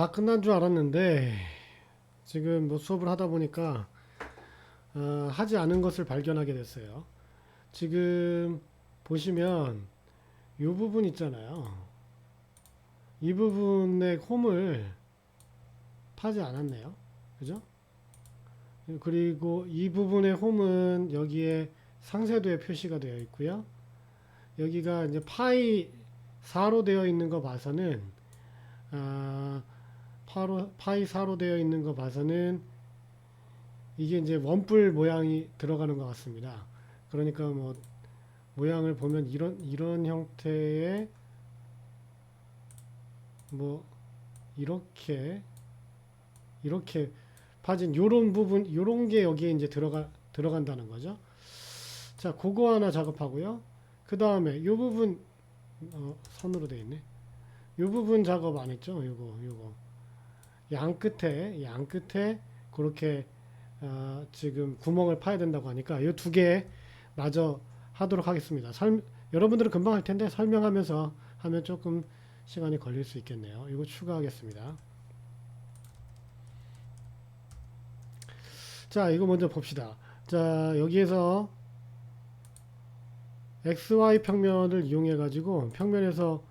다 끝난 줄 알았는데 지금 뭐 수업을 하다 보니까 어, 하지 않은 것을 발견하게 됐어요. 지금 보시면 이 부분 있잖아요. 이 부분의 홈을 파지 않았네요. 그죠? 그리고 이 부분의 홈은 여기에 상세도에 표시가 되어 있고요. 여기가 이제 파이 4로 되어 있는 거 봐서는 아, 파로, 파이 4로 되어 있는 거 봐서는 이게 이제 원뿔 모양이 들어가는 것 같습니다. 그러니까 뭐 모양을 보면 이런 이런 형태의 뭐 이렇게 이렇게 파진 요런 부분 요런 게 여기에 이제 들어가 들어간다는 거죠. 자, 그거 하나 작업하고요. 그 다음에 요 부분 어, 선으로 돼 있네. 요 부분 작업 안 했죠? 요거 요거 양 끝에 양 끝에 그렇게 어, 지금 구멍을 파야 된다고 하니까 요두개 마저 하도록 하겠습니다. 설, 여러분들은 금방 할 텐데 설명하면서 하면 조금 시간이 걸릴 수 있겠네요. 이거 추가하겠습니다. 자, 이거 먼저 봅시다. 자, 여기에서 XY 평면을 이용해 가지고 평면에서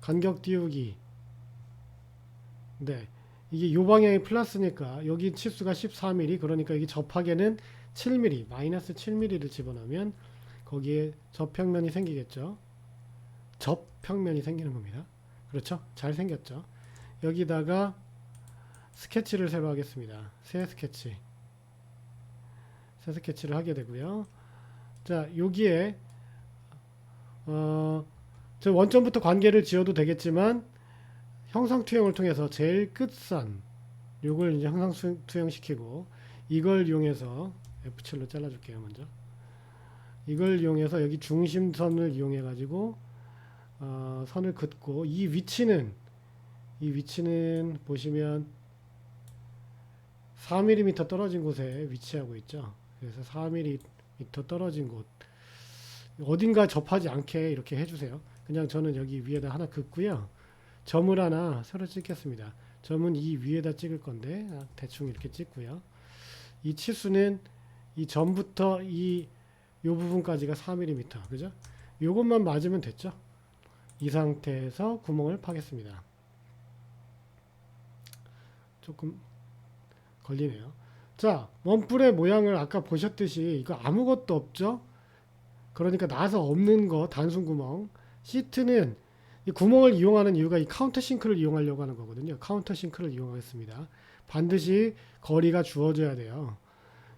간격 띄우기 네 이게 요 방향이 플러스니까 여기 치수가 14mm 그러니까 여기 접하게는 7mm 마이너스 7mm를 집어넣으면 거기에 접평면이 생기겠죠? 접평면이 생기는 겁니다. 그렇죠? 잘 생겼죠? 여기다가 스케치를 새로 하겠습니다. 새 스케치. 새 스케치를 하게 되고요. 자 여기에 어, 저 원점부터 관계를 지어도 되겠지만 형상 투영을 통해서 제일 끝선 요걸 이제 형상 수- 투영시키고 이걸 이용해서 F7로 잘라줄게요 먼저 이걸 이용해서 여기 중심선을 이용해 가지고 어, 선을 긋고 이 위치는 이 위치는 보시면 4mm 떨어진 곳에 위치하고 있죠 그래서 4mm 떨어진 곳 어딘가 접하지 않게 이렇게 해주세요. 그냥 저는 여기 위에다 하나 긋고요. 점을 하나 새로 찍겠습니다. 점은 이 위에다 찍을 건데 아, 대충 이렇게 찍고요. 이 치수는 이 점부터 이 요 부분까지가 4mm 그죠? 요것만 맞으면 됐죠? 이 상태에서 구멍을 파겠습니다. 조금 걸리네요. 자, 원뿔의 모양을 아까 보셨듯이 이거 아무것도 없죠? 그러니까 나서 없는 거 단순 구멍 시트는 이 구멍을 이용하는 이유가 이 카운터 싱크를 이용하려고 하는 거거든요. 카운터 싱크를 이용하겠습니다. 반드시 거리가 주어져야 돼요.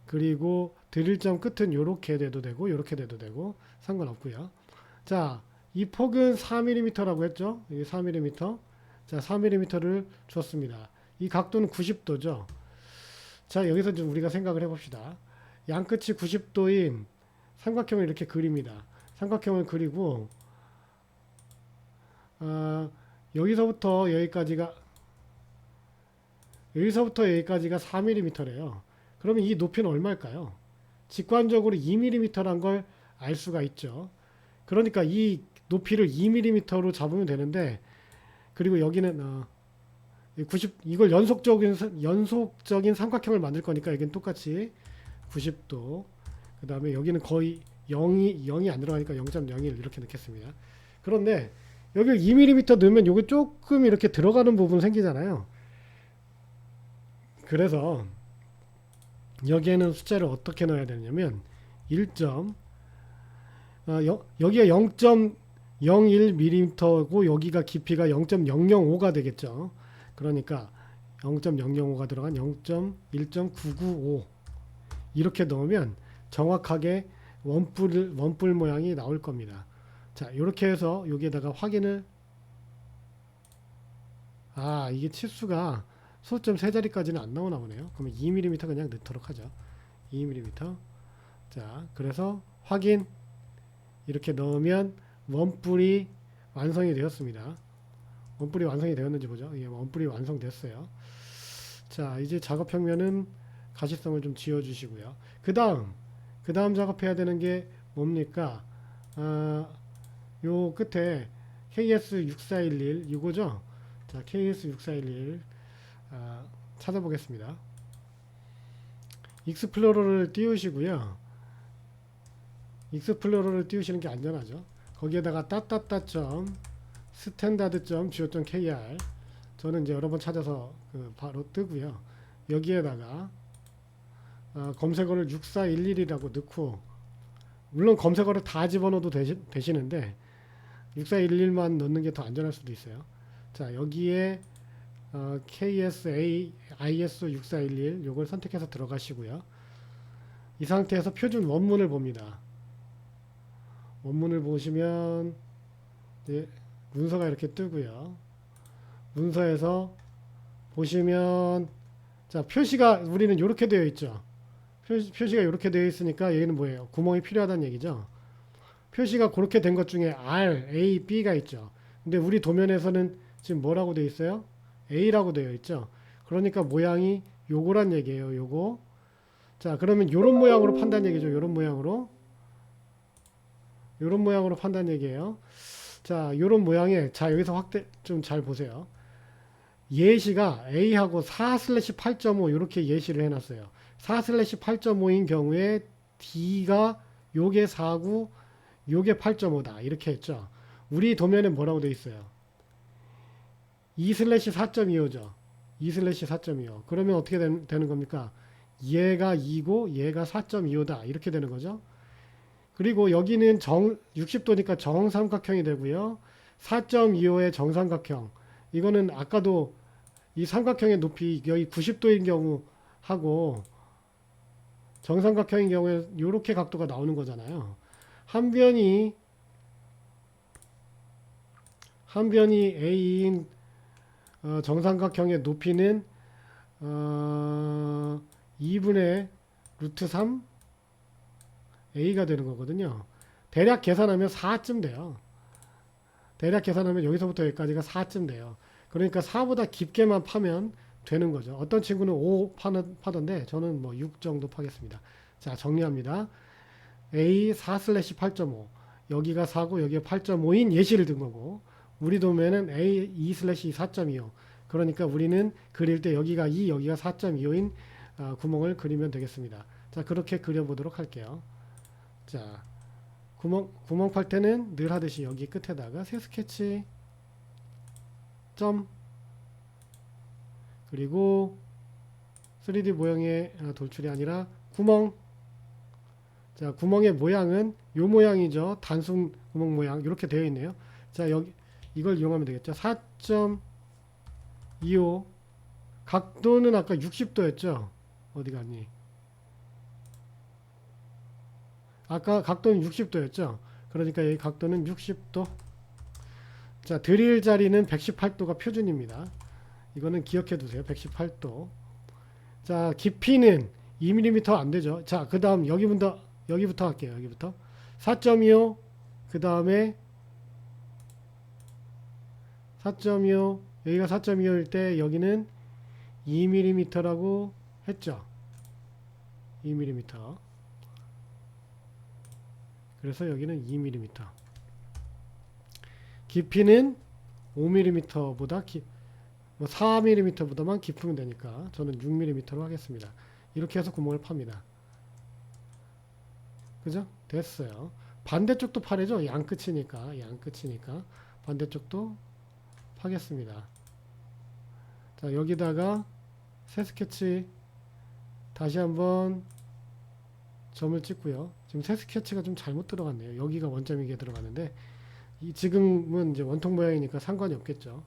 그리고 드릴 점 끝은 이렇게 돼도 되고 이렇게 돼도 되고 상관없고요. 자, 이 폭은 4mm라고 했죠. 이게 4mm. 자, 4mm를 줬습니다. 이 각도는 90도죠. 자, 여기서 좀 우리가 생각을 해봅시다. 양 끝이 90도인 삼각형을 이렇게 그립니다. 삼각형을 그리고 어, 여기서부터 여기까지가 여기서부터 여기까지가 4mm래요. 그러면 이 높이는 얼마일까요? 직관적으로 2mm란 걸 알 수가 있죠. 그러니까 이 높이를 2mm로 잡으면 되는데 그리고 여기는 어, 90 이걸 연속적인 사- 연속적인 삼각형을 만들 거니까 여기는 똑같이 90도 그 다음에 여기는 거의 0이 0이 안 들어가니까 0.01 이렇게 넣겠습니다. 그런데 여기 2mm 넣으면 요게 조금 이렇게 들어가는 부분 생기잖아요. 그래서 여기에는 숫자를 어떻게 넣어야 되냐면 1. 어, 여, 여기가 0.01mm고 여기가 깊이가 0.005가 되겠죠. 그러니까 0.005가 들어간 0.1.995 이렇게 넣으면 정확하게 원뿔 원뿔 모양이 나올 겁니다. 자, 이렇게 해서 여기에다가 확인을 아, 이게 치수가 소점 세 자리까지는 안 나오나 보네요. 그러면 2mm 그냥 넣도록 하죠. 2mm. 자, 그래서 확인 이렇게 넣으면 원뿔이 완성이 되었습니다. 원뿔이 완성이 되었는지 보죠. 예, 원뿔이 완성됐어요. 자, 이제 작업 평면은 가시성을 좀 지어 주시고요. 그 다음, 그 다음 작업해야 되는 게 뭡니까? 아, 요 끝에 KS6411 이거죠? 자, KS6411 아, 찾아보겠습니다. 익스플로러를 띄우시고요. 익스플로러를 띄우시는 게 안전하죠. 거기에다가 따따따.점 스탠다드.go.kr 저는 이제 여러 번 찾아서 그 바로 뜨고요. 여기에다가 아, 검색어를 6411이라고 넣고 물론 검색어를 다 집어넣어도 되시, 되시는데 6411만 넣는 게 더 안전할 수도 있어요. 자 여기에 어, KSA ISO 6411 요걸 선택해서 들어가시고요. 이 상태에서 표준 원문을 봅니다. 원문을 보시면 이제 문서가 이렇게 뜨고요. 문서에서 보시면 자 표시가 우리는 이렇게 되어 있죠. 표시, 표시가 이렇게 되어 있으니까 여기는 뭐예요? 구멍이 필요하다는 얘기죠. 표시가 그렇게 된 것 중에 R, A, B가 있죠. 근데 우리 도면에서는 지금 뭐라고 되어 있어요? A라고 되어 있죠. 그러니까 모양이 요거란 얘기예요. 요거. 자, 그러면 요런 모양으로 판단 얘기죠. 요런 모양으로. 요런 모양으로 판단 얘기예요. 자, 요런 모양에 자, 여기서 확대 좀 잘 보세요. 예시가 A하고 4/8.5 이렇게 예시를 해 놨어요. 4/8.5인 경우에 D가 요게 4고 요게 8.5다. 이렇게 했죠. 우리 도면에 뭐라고 돼 있어요? 2/4.25죠. 2/4.25. 그러면 어떻게 된- 되는 겁니까? 얘가 2고 얘가 4.25다. 이렇게 되는 거죠. 그리고 여기는 정 60도니까 정삼각형이 되고요. 4.25의 정삼각형. 이거는 아까도 이 삼각형의 높이 여기 90도인 경우 하고 정삼각형인 경우에 이렇게 각도가 나오는 거잖아요. 한 변이 한 변이 A인 어, 정삼각형의 높이는 어, 2분의 루트 3 A가 되는 거거든요. 대략 계산하면 4쯤 돼요. 대략 계산하면 여기서부터 여기까지가 4쯤 돼요. 그러니까 4보다 깊게만 파면 되는 거죠. 어떤 친구는 5 파는, 파던데 저는 뭐 6 정도 파겠습니다. 자 정리합니다. A 4/8.5 여기가 4고 여기가 8.5인 예시를 든 거고 우리 도면은 A 2/4.25 그러니까 우리는 그릴 때 여기가 2 여기가 4.25인 아, 구멍을 그리면 되겠습니다. 자 그렇게 그려보도록 할게요. 자 구멍 구멍 팔 때는 늘 하듯이 여기 끝에다가 새 스케치 점 그리고 3D 모형의 아, 돌출이 아니라 구멍 자 구멍의 모양은 요 모양이죠. 단순 구멍 모양. 이렇게 되어 있네요. 자 여기 이걸 이용하면 되겠죠. 4.25 각도는 아까 60도였죠? 어디 갔니? 아까 각도는 60도였죠? 그러니까 여기 각도는 60도. 자 드릴 자리는 118도가 표준입니다. 이거는 기억해 두세요. 118도. 자 깊이는 2mm 안 되죠. 자 그 다음 여기부터 여기부터 할게요 여기부터. 4.25 그 다음에 4.25 여기가 4.25일 때 여기는 2mm라고 했죠. 2mm 그래서 여기는 2mm 깊이는 5mm보다 기, 뭐 4mm보다만 깊으면 되니까 저는 6mm로 하겠습니다. 이렇게 해서 구멍을 팝니다 그죠? 됐어요. 반대쪽도 파래죠? 양 끝이니까 양 끝이니까. 반대쪽도 파겠습니다. 자 여기다가 새 스케치 다시 한번 점을 찍고요. 지금 새 스케치가 좀 잘못 들어갔네요. 여기가 원점이게 들어가는데 이 지금은 이제 원통 모양이니까 상관이 없겠죠.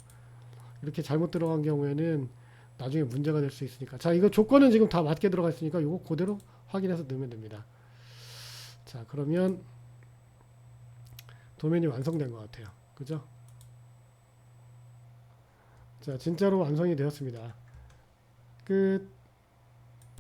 이렇게 잘못 들어간 경우에는 나중에 문제가 될 수 있으니까. 자 이거 조건은 지금 다 맞게 들어가 있으니까 이거 그대로 확인해서 넣으면 됩니다 자 그러면 도면이 완성된 것 같아요. 그죠? 자 진짜로 완성이 되었습니다. 끝